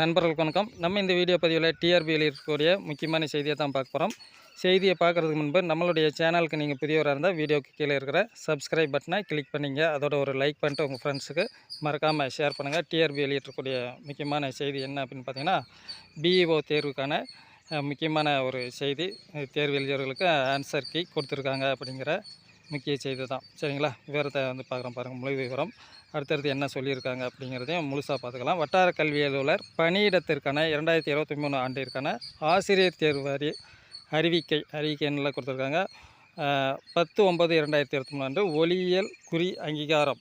நண்பர்களுக்கு வணக்கம். நம்ம இந்த வீடியோ பதிவில் டிஆர்பியில் இருக்கக்கூடிய முக்கியமான செய்தியை தான் பார்க்க போகிறோம் செய்தியை பார்க்குறதுக்கு முன்பு நம்மளுடைய சேனலுக்கு நீங்கள் புதியவராக இருந்தால் வீடியோக்கு கீழே இருக்கிற சப்ஸ்கிரைப் பட்டனை கிளிக் பண்ணிங்க. அதோட ஒரு லைக் பண்ணிட்டு உங்கள் ஃப்ரெண்ட்ஸுக்கு மறக்காமல் ஷேர் பண்ணுங்கள் டிஆர்பி வெளியிட்டிருக்கக்கூடிய முக்கியமான செய்தி என்ன அப்படின்னு பார்த்தீங்கன்னா பிஇஓ தேர்வுக்கான முக்கியமான ஒரு செய்தி. தேர்வு எழுதியவர்களுக்கு ஆன்சர் கீ கொடுத்துருக்காங்க அப்படிங்கிற முக்கிய செய்தி தான். சரிங்களா? விவரத்தை வந்து பார்க்குறோம் பாருங்கள் முழு விவரம். அடுத்தடுத்து என்ன சொல்லியிருக்காங்க அப்படிங்கிறதையும் முழுசாக பார்த்துக்கலாம். வட்டார கல்வி அலுவலர் பணியிடத்திற்கான இரண்டாயிரத்தி இருபத்தி மூணு ஆண்டிற்கான ஆசிரியர் தேர்வு அறி அறிவிக்கை அறிவிக்கைன்னுலாம் கொடுத்துருக்காங்க? பத்து ஒன்பது இரண்டாயிரத்தி இருபத்தி மூணு ஆண்டு ஒளியியல் குறி அங்கீகாரம்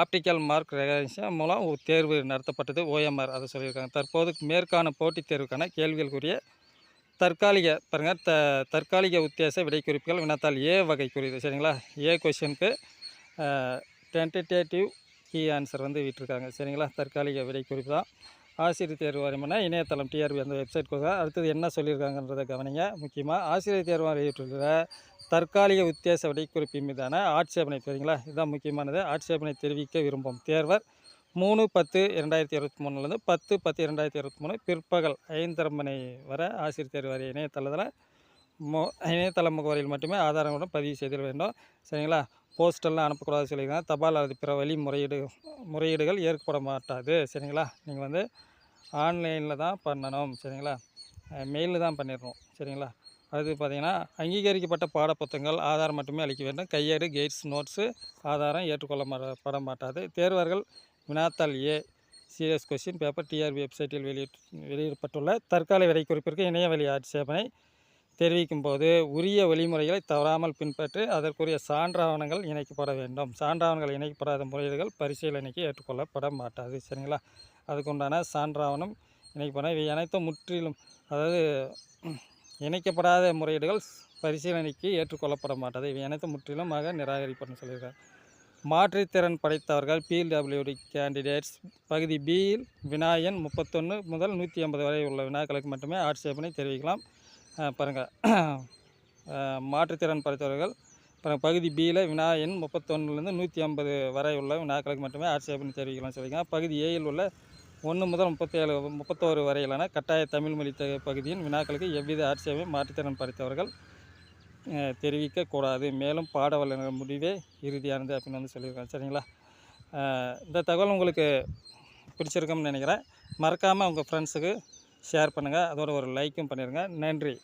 ஆப்டிக்கல் மார்க் ரெகனேஷன் மூலம் தேர்வு நடத்தப்பட்டது. ஓஎம்ஆர் அதை சொல்லியிருக்காங்க. தற்போது மேற்கான போட்டித் தேர்வுக்கான கேள்விகளுக்குரிய தற்காலிக பாருங்கள் த தற்காலிக உத்தேச விடைக்குறிப்புகள் வினாத்தால் ஏ வகை குறிது சரிங்களா? ஏ கொஷனுக்கு டென்டேட்டிவ் கீ ஆன்சர் வந்து விட்டுருக்காங்க சரிங்களா? தற்காலிக விடைக்குறிப்பு தான். ஆசிரியர் தேர்வு வாரியம்னா இணையதளம் டிஆர்பி அந்த வெப்சைட் கொடுங்க அடுத்தது என்ன சொல்லியிருக்காங்கன்றதை கவனிங்க. முக்கியமாக ஆசிரியர் தேர்வு வாரியத்தில் தற்காலிக உத்தேச விடைக்குறிப்பின் மீதான ஆட்சேபனை சரிங்களா? இதுதான் முக்கியமானது. ஆட்சேபனை தெரிவிக்க விரும்பும் தேர்வர் மூணு பத்து இரண்டாயிரத்தி இருபத்தி மூணுலேருந்து பத்து பத்து இரண்டாயிரத்தி இருபத்தி மூணு பிற்பகல் ஐந்தரை மணி வரை ஆசிரியர் தேர்வு வாரிய இணையதளத்தில் மோ இணையதள முகவரியில் மட்டுமே ஆதாரங்களுடன் பதிவு செய்திட வேண்டும். சரிங்களா? போஸ்டெல்லாம் அனுப்பக்கூடாது சொல்லியிருக்காங்க தபால் அல்லது பிற வழி முறையீடு முறையீடுகள் ஏற்கப்பட மாட்டாது. சரிங்களா? நீங்கள் வந்து ஆன்லைனில் தான் பண்ணணும். சரிங்களா? மெயிலில் தான் பண்ணிடணும். சரிங்களா? அது பார்த்தீங்கன்னா அங்கீகரிக்கப்பட்ட பாடப்புத்தகங்கள் ஆதாரம் மட்டுமே அளிக்க வேண்டும். கையேடு கெய்ட்ஸ் நோட்ஸு ஆதாரம் ஏற்றுக்கொள்ள பட மாட்டாது. தேர்வர்கள் வினாத்தாள் ஏ. சீரியஸ் கொஸ்டின் பேப்பர் டிஆர்பி வெப்சைட்டில் வெளியிட்டு வெளியிடப்பட்டுள்ள தற்கால விலை குறிப்பிற்கு இணையவழி ஆட்சேபனை தெரிவிக்கும் போது உரிய வழிமுறைகளை தவறாமல் பின்பற்றி அதற்குரிய சான்றாவணங்கள் இணைக்கப்பட வேண்டும். சான்றாவணங்கள் இணைக்கப்படாத முறையீடுகள் பரிசீலனைக்கு ஏற்றுக்கொள்ளப்பட மாட்டாது. சரிங்களா? அதுக்குண்டான சான்றாவணம் இணைக்கப்பட இவை அனைத்தும் முற்றிலும் அதாவது இணைக்கப்படாத முறையீடுகள் பரிசீலனைக்கு ஏற்றுக்கொள்ளப்பட மாட்டாது. இவை அனைத்தும் முற்றிலுமாக நிராகரிப்படும் சொல்லியிருக்காங்க. மாற்றுத்திறன் படைத்தவர்கள் பிடபிள்யூடி கேண்டிடேட்ஸ் பகுதி பியில் வினாயன் முப்பத்தொன்று முதல் நூற்றி ஐம்பது வரை உள்ள வினாக்களுக்கு மட்டுமே ஆட்சேபனை தெரிவிக்கலாம். பாருங்கள் மாற்றுத்திறன் படைத்தவர்கள். அப்புறம் பகுதி பியில் வினா எண் முப்பத்தொன்னுலேருந்து நூற்றி ஐம்பது வரை உள்ள வினாக்களுக்கு மட்டுமே ஆட்சேபனை தெரிவிக்கலாம் சொல்லியிருக்காங்க. பகுதி ஏயில் உள்ள ஒன்று முதல் முப்பத்தேழு முப்பத்தோரு வரையிலான கட்டாய தமிழ் மொழி த- பகுதியின் வினாக்களுக்கு எவ்வித ஆட்சேபனை மாற்றுத்திறன் படைத்தவர்கள் தெரிவிக்கக்கூடாது. மேலும் பாட வல்லுநர் முடிவே இறுதியானது அப்படின்னு வந்து சொல்லியிருக்காங்க. சரிங்களா? இந்த தகவல் உங்களுக்கு பிடிச்சிருக்கும்னு நினைக்கிறேன். மறக்காமல் உங்கள் ஃப்ரெண்ட்ஸுக்கு ஷேர் பண்ணுங்கள் அதோட ஒரு லைக்கும் பண்ணிடுங்க நன்றி.